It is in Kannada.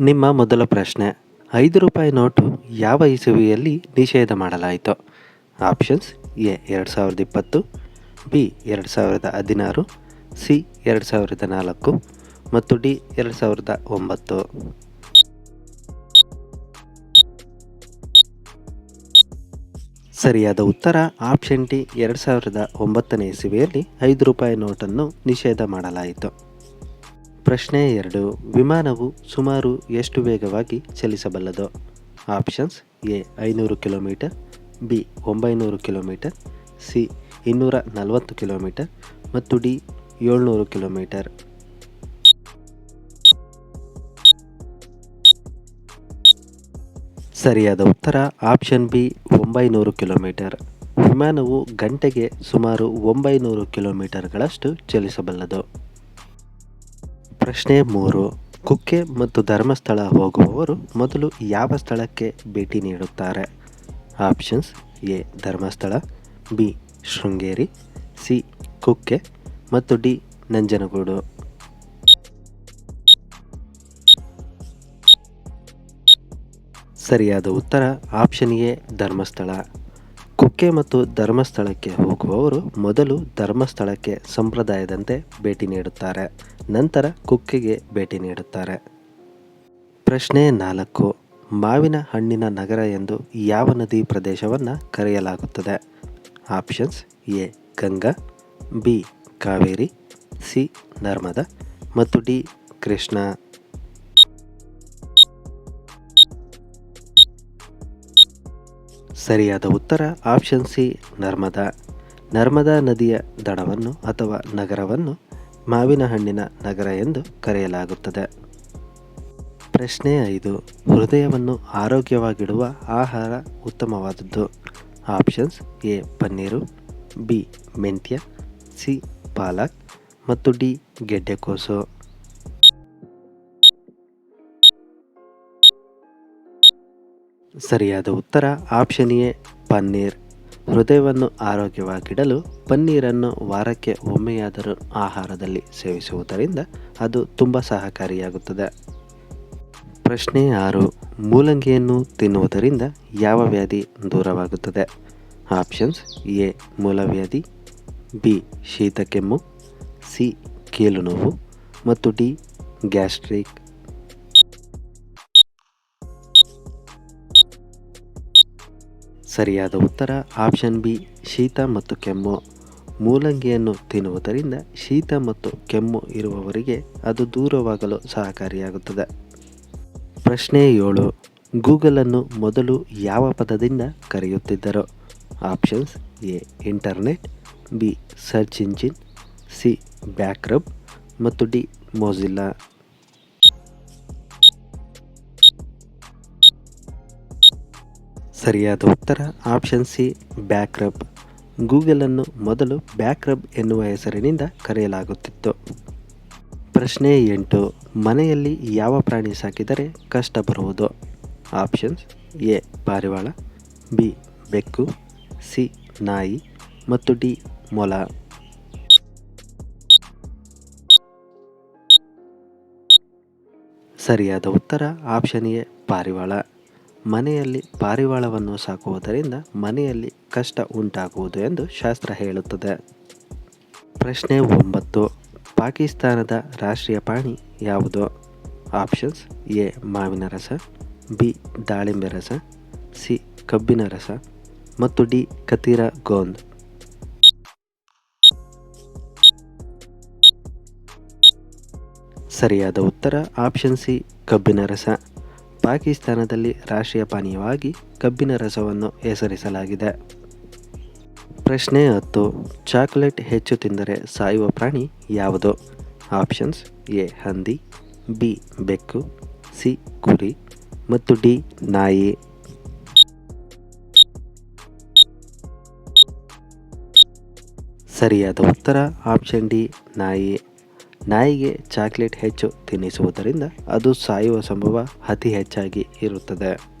ನಿಮ್ಮ ಮೊದಲ ಪ್ರಶ್ನೆ. ಐದು ರೂಪಾಯಿ ನೋಟು ಯಾವ ಇಸುವಿಯಲ್ಲಿ ನಿಷೇಧ ಮಾಡಲಾಯಿತು? ಆಪ್ಷನ್ಸ್ ಎ, ಎರಡು ಸಾವಿರದ ಇಪ್ಪತ್ತು, ಬಿ, ಎರಡು ಸಾವಿರದ ಹದಿನಾರು, ಸಿ, ಎರಡು ಸಾವಿರದ ನಾಲ್ಕು ಮತ್ತು ಡಿ, ಎರಡು ಸಾವಿರದ ಒಂಬತ್ತು. ಸರಿಯಾದ ಉತ್ತರ ಆಪ್ಷನ್ ಡಿ, ಎರಡು ಸಾವಿರದ ಒಂಬತ್ತನೇ ಇಸವಿಯಲ್ಲಿ ಐದು ರೂಪಾಯಿ ನೋಟನ್ನು ನಿಷೇಧ ಮಾಡಲಾಯಿತು. ಪ್ರಶ್ನೆ ಎರಡು. ವಿಮಾನವು ಸುಮಾರು ಎಷ್ಟು ವೇಗವಾಗಿ ಚಲಿಸಬಲ್ಲದು? ಆಪ್ಷನ್ಸ್ ಎ, ಐನೂರು ಕಿಲೋಮೀಟರ್, ಬಿ, ಒಂಬೈನೂರು ಕಿಲೋಮೀಟರ್, ಸಿ, ಇನ್ನೂರ ನಲವತ್ತು ಕಿಲೋಮೀಟರ್ ಮತ್ತು ಡಿ, ಏಳ್ನೂರು ಕಿಲೋಮೀಟರ್. ಸರಿಯಾದ ಉತ್ತರ ಆಪ್ಷನ್ ಬಿ, ಒಂಬೈನೂರು ಕಿಲೋಮೀಟರ್. ವಿಮಾನವು ಗಂಟೆಗೆ ಸುಮಾರು ಒಂಬೈನೂರು ಕಿಲೋಮೀಟರ್ಗಳಷ್ಟು ಚಲಿಸಬಲ್ಲದು. ಪ್ರಶ್ನೆ ಮೂರು, ಕುಕ್ಕೆ ಮತ್ತು ಧರ್ಮಸ್ಥಳ ಹೋಗುವವರು ಮೊದಲು ಯಾವ ಸ್ಥಳಕ್ಕೆ ಭೇಟಿ ನೀಡುತ್ತಾರೆ? Options A, Dharmasthala, B, Sringeri, C, Kukke ಮತ್ತು ಡಿ, ನಂಜನಗೂಡು. ಸರಿಯಾದ ಉತ್ತರ ಆಪ್ಷನ್ ಎ, ಧರ್ಮಸ್ಥಳ. ಕುಕ್ಕೆ ಮತ್ತು ಧರ್ಮಸ್ಥಳಕ್ಕೆ ಹೋಗುವವರು ಮೊದಲು ಧರ್ಮಸ್ಥಳಕ್ಕೆ ಸಂಪ್ರದಾಯದಂತೆ ಭೇಟಿ ನೀಡುತ್ತಾರೆ, ನಂತರ ಕುಕ್ಕೆಗೆ ಭೇಟಿ ನೀಡುತ್ತಾರೆ. ಪ್ರಶ್ನೆ ನಾಲ್ಕು. ಮಾವಿನ ಹಣ್ಣಿನ ನಗರ ಎಂದು ಯಾವ ನದಿ ಪ್ರದೇಶವನ್ನು ಕರೆಯಲಾಗುತ್ತದೆ? Options A, Ganga, B, Kaveri, C, Narmada ಮತ್ತು ಡಿ, ಕೃಷ್ಣ. ಸರಿಯಾದ ಉತ್ತರ ಆಪ್ಷನ್ ಸಿ, ನರ್ಮದಾ. ನರ್ಮದಾ ನದಿಯ ದಡವನ್ನು ಅಥವಾ ನಗರವನ್ನು ಮಾವಿನ ಹಣ್ಣಿನ ನಗರ ಎಂದು ಕರೆಯಲಾಗುತ್ತದೆ. ಪ್ರಶ್ನೆ ಐದು, ಹೃದಯವನ್ನು ಆರೋಗ್ಯವಾಗಿಡುವ ಆಹಾರ ಉತ್ತಮವಾದದ್ದು? ಆಪ್ಷನ್ಸ್ ಎ, ಪನ್ನೀರು, ಬಿ, ಮೆಂತ್ಯ, ಸಿ, ಪಾಲಕ್ ಮತ್ತು ಡಿ ಗೆಡ್ಡೆಕೋಸು ಸರಿಯಾದ ಉತ್ತರ ಆಪ್ಷನ್ ಎ, ಪನ್ನೀರ್. ಹೃದಯವನ್ನು ಆರೋಗ್ಯವಾಗಿಡಲು ಪನ್ನೀರನ್ನು ವಾರಕ್ಕೆ ಒಮ್ಮೆಯಾದರೂ ಆಹಾರದಲ್ಲಿ ಸೇವಿಸುವುದರಿಂದ ಅದು ತುಂಬ ಸಹಕಾರಿಯಾಗುತ್ತದೆ. ಪ್ರಶ್ನೆ ಆರು, ಮೂಲಂಗಿಯನ್ನು ತಿನ್ನುವುದರಿಂದ ಯಾವ ವ್ಯಾಧಿ ದೂರವಾಗುತ್ತದೆ? ಆಪ್ಷನ್ಸ್ ಎ, ಮೂಲವ್ಯಾಧಿ, ಬಿ, ಶೀತ ಕೆಮ್ಮು, ಸಿ, ಕೀಲು ನೋವು ಮತ್ತು ಡಿ, ಗ್ಯಾಸ್ಟ್ರಿಕ್. ಸರಿಯಾದ ಉತ್ತರ. ಆಪ್ಷನ್ ಬಿ, ಶೀತ ಮತ್ತು ಕೆಮ್ಮು. ಮೂಲಂಗಿಯನ್ನು ತಿನ್ನುವುದರಿಂದ ಶೀತ ಮತ್ತು ಕೆಮ್ಮು ಇರುವವರಿಗೆ ಅದು ದೂರವಾಗಲು ಸಹಕಾರಿಯಾಗುತ್ತದೆ. ಪ್ರಶ್ನೆ ಏಳು ಗೂಗಲನ್ನು ಮೊದಲು ಯಾವ ಪದದಿಂದ ಕರೆಯುತ್ತಿದ್ದರು? Options A, internet, B, search engine, C, BackRub ಮತ್ತು ಡಿ, ಮೊಜಿಲ್ಲಾ. ಸರಿಯಾದ ಉತ್ತರ ಆಪ್ಷನ್ ಸಿ, ಬ್ಯಾಕ್ರಬ್. ಗೂಗಲನ್ನು ಮೊದಲು ಬ್ಯಾಕ್ರಬ್ ಎನ್ನುವ ಹೆಸರಿನಿಂದ ಕರೆಯಲಾಗುತ್ತಿತ್ತು. ಪ್ರಶ್ನೆ ಎಂಟು, ಮನೆಯಲ್ಲಿ ಯಾವ ಪ್ರಾಣಿ ಸಾಕಿದರೆ ಕಷ್ಟ ಬರುವುದು? ಆಪ್ಷನ್ಸ್ ಎ, ಪಾರಿವಾಳ, ಬಿ, ಬೆಕ್ಕು, ಸಿ, ನಾಯಿ ಮತ್ತು ಡಿ, ಮೊಲ. ಸರಿಯಾದ ಉತ್ತರ ಆಪ್ಷನ್ ಎ, ಪಾರಿವಾಳ. ಮನೆಯಲ್ಲಿ ಪಾರಿವಾಳವನ್ನು ಸಾಕುವುದರಿಂದ ಮನೆಯಲ್ಲಿ ಕಷ್ಟ ಉಂಟಾಗುವುದು ಎಂದು ಶಾಸ್ತ್ರ ಹೇಳುತ್ತದೆ. ಪ್ರಶ್ನೆ ಒಂಬತ್ತು. ಪಾಕಿಸ್ತಾನದ ರಾಷ್ಟ್ರೀಯ ಪ್ರಾಣಿ ಯಾವುದು? ಆಪ್ಷನ್ಸ್ ಎ, ಮಾವಿನ ರಸ, ಬಿ, ದಾಳಿಂಬೆ ರಸ, ಸಿ, ಕಬ್ಬಿನ ರಸ ಮತ್ತು ಡಿ, ಕತೀರ ಗೋಂದ್. ಸರಿಯಾದ ಉತ್ತರ ಆಪ್ಷನ್ ಸಿ, ಕಬ್ಬಿನ ರಸ. ಪಾಕಿಸ್ತಾನದಲ್ಲಿ ರಾಷ್ಟ್ರೀಯ ಪಾನೀಯವಾಗಿ ಕಬ್ಬಿನ ರಸವನ್ನು ಹೆಸರಿಸಲಾಗಿದೆ. ಪ್ರಶ್ನೆ ಹತ್ತು, ಚಾಕೊಲೇಟ್ ಹೆಚ್ಚು ತಿಂದರೆ ಸಾಯುವ ಪ್ರಾಣಿ ಯಾವುದು? ಆಪ್ಷನ್ಸ್ ಎ, ಹಂದಿ, ಬಿ, ಬೆಕ್ಕು, ಸಿ, ಕುರಿ ಮತ್ತು ಡಿ, ನಾಯಿ. ಸರಿಯಾದ ಉತ್ತರ ಆಪ್ಷನ್ ಡಿ, ನಾಯಿ. ನಾಯಿಗೆ ಚಾಕ್ಲೇಟ್ ಹೆಚ್ಚು ತಿನ್ನಿಸುವುದರಿಂದ ಅದು ಸಾಯುವ ಸಂಭವ ಅತಿ ಹೆಚ್ಚಾಗಿ ಇರುತ್ತದೆ.